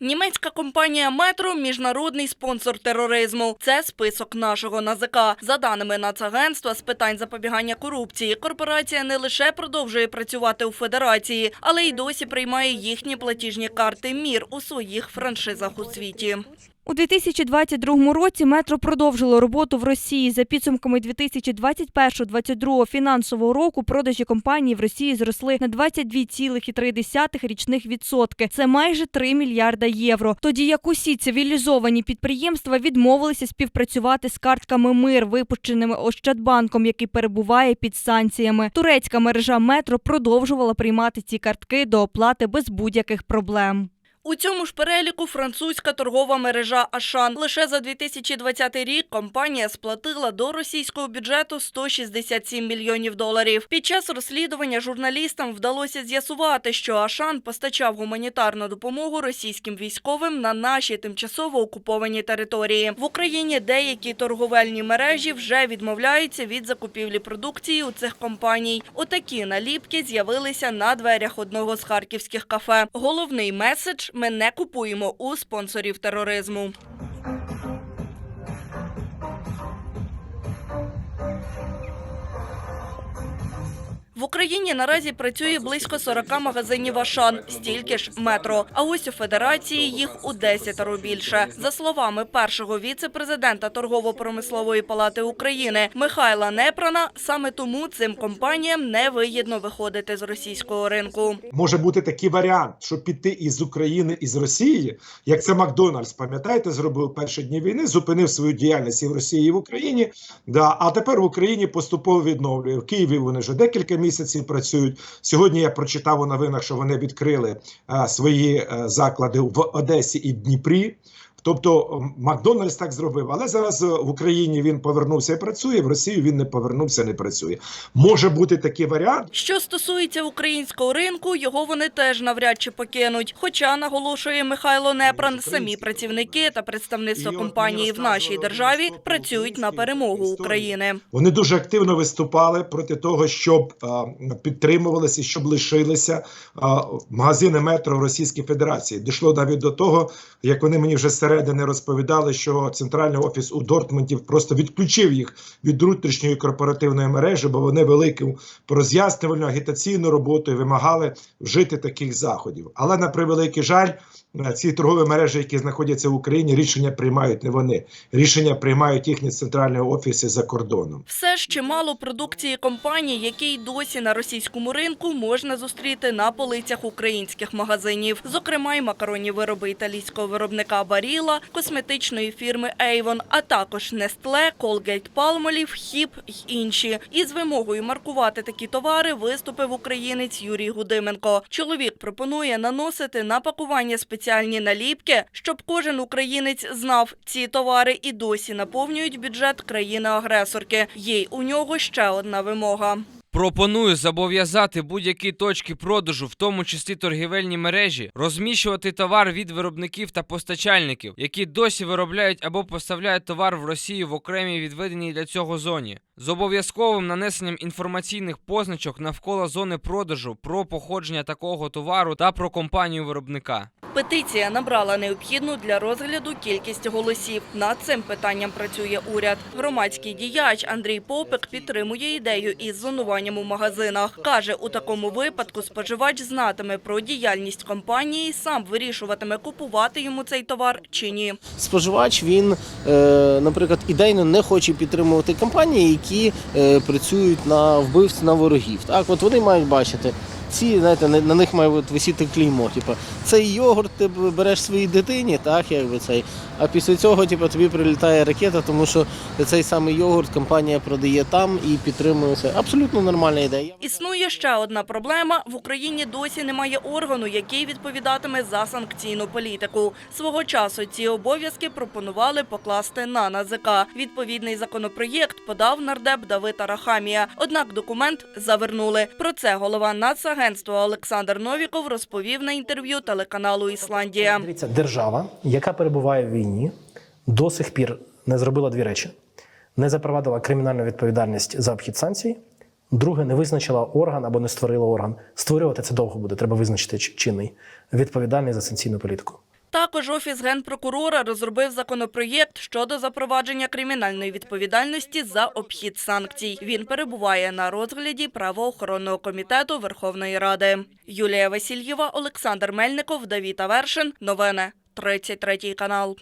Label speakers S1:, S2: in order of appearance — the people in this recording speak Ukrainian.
S1: Німецька компанія Метро міжнародний спонсор тероризму. Це список нашого НАЗК. За даними Нацагентства з питань запобігання корупції, корпорація не лише продовжує працювати у федерації, але й досі приймає їхні платіжні карти МІР у своїх франшизах у світі.
S2: У 2022 році метро продовжило роботу в Росії. За підсумками 2021-2022 фінансового року продажі компанії в Росії зросли на 22,3 річних відсотки. Це майже 3 мільярда євро. Тоді як усі цивілізовані підприємства відмовилися співпрацювати з картками МИР, випущеними Ощадбанком, який перебуває під санкціями. Турецька мережа метро продовжувала приймати ці картки до оплати без будь-яких проблем.
S1: У цьому ж переліку французька торгова мережа Ашан. Лише за 2020 рік компанія сплатила до російського бюджету 167 мільйонів доларів. Під час розслідування журналістам вдалося з'ясувати, що Ашан постачав гуманітарну допомогу російським військовим на наші тимчасово окуповані території. В Україні деякі торговельні мережі вже відмовляються від закупівлі продукції у цих компаній. Отакі наліпки з'явилися на дверях одного з харківських кафе. Головний меседж – ми не купуємо у спонсорів тероризму. В Україні наразі працює близько 40 магазинів Ашан, стільки ж метро. А ось у федерації їх у 10 більше. За словами першого віце-президента торгово-промислової палати України Михайла Непрана, саме тому цим компаніям не вигідно виходити з російського ринку.
S3: може бути такий варіант, що піти із України із Росії, як це Макдональдс, пам'ятаєте, зробив перші дні війни, зупинив свою діяльність і в Росії, і в Україні. Да, а тепер в Україні поступово відновлює. В Києві вони вже декілька місяців працюють. Сьогодні я прочитав у новинах, що вони відкрили е, свої е, заклади в Одесі і в Дніпрі. Тобто Макдональдс так зробив, але зараз е, в Україні він повернувся і працює. В Росію він не повернувся, не працює. Може бути такий варіант.
S1: Що стосується українського ринку, його вони теж навряд чи покинуть. Хоча, наголошує Михайло Непран, самі працівники та представництво компанії в нашій державі працюють на перемогу України.
S3: Вони дуже активно виступали проти того, щоб е, підтримувалися, щоб лишилися е, магазини метро в Російській Федерації. Дійшло навіть до того, як вони мені вже зсередини розповідали, що центральний офіс у Дортмунді просто відключив їх від внутрішньої корпоративної мережі, бо вони велику роз'яснювальну агітаційну роботу і вимагали вжити таких заходів. Але на превеликий жаль, ці торгові мережі, які знаходяться в Україні, рішення приймають не вони. Рішення приймають їхні центральні офіси за кордоном.
S1: Все ж чимало продукції компаній, які й досі на російському ринку можна зустріти на полицях українських магазинів. Зокрема, й макаронні вироби італійського виробника Баріла, косметичної фірми Avon, а також Nestle, Colgate Palmolive, Хіп й інші. Із вимогою маркувати такі товари виступив українець Юрій Гудименко. Чоловік пропонує наносити на пакування спеціальні наліпки, щоб кожен українець знав, ці товари і досі наповнюють бюджет країни-агресорки. Є у нього ще одна вимога.
S4: Пропоную зобов'язати будь-які точки продажу, в тому числі торгівельні мережі, розміщувати товар від виробників та постачальників, які досі виробляють або поставляють товар в Росію в окремій відведеній для цього зоні, з обов'язковим нанесенням інформаційних позначок навколо зони продажу про походження такого товару та про компанію виробника.
S1: Петиція набрала необхідну для розгляду кількість голосів. Над цим питанням працює уряд. Громадський діяч Андрій Попик підтримує ідею із зонуванням у магазинах. Каже, у такому випадку споживач знатиме про діяльність компанії, сам вирішуватиме, купувати йому цей товар чи ні.
S5: споживач він, е, наприклад, ідейно не хоче підтримувати компанії, які е, працюють на вбивств на ворогів. Так, от вони мають бачити. Ці, знаєте, на них має от висіти клеймо. Типу, цей йогурт ти береш своїй дитині, так, якби цей. А після цього типу, тобі прилітає ракета, тому що цей самий йогурт компанія продає там і підтримує це. Абсолютно нормальна ідея.
S1: Існує ще одна проблема. В Україні досі немає органу, який відповідатиме за санкційну політику. Свого часу ці обов'язки пропонували покласти на НАЗК. Відповідний законопроєкт подав нардеп Давид Арахамія. Однак документ завернули. Про це голова Нацагентства Олександр Новіков розповів на інтерв'ю телеканалу Ісландія.
S6: Держава, яка перебуває в війні, до сих пір не зробила дві речі: не запровадила кримінальну відповідальність за обхід санкцій. Друге, не визначила орган або не створила орган. Створювати це довго буде. Треба визначити чинний відповідальний за санкційну політику.
S1: Також офіс генпрокурора розробив законопроєкт щодо запровадження кримінальної відповідальності за обхід санкцій. Він перебуває на розгляді правоохоронного комітету Верховної Ради. Юлія Васильєва, Олександр Мельников, Давіта Вершин. Новини 33 канал.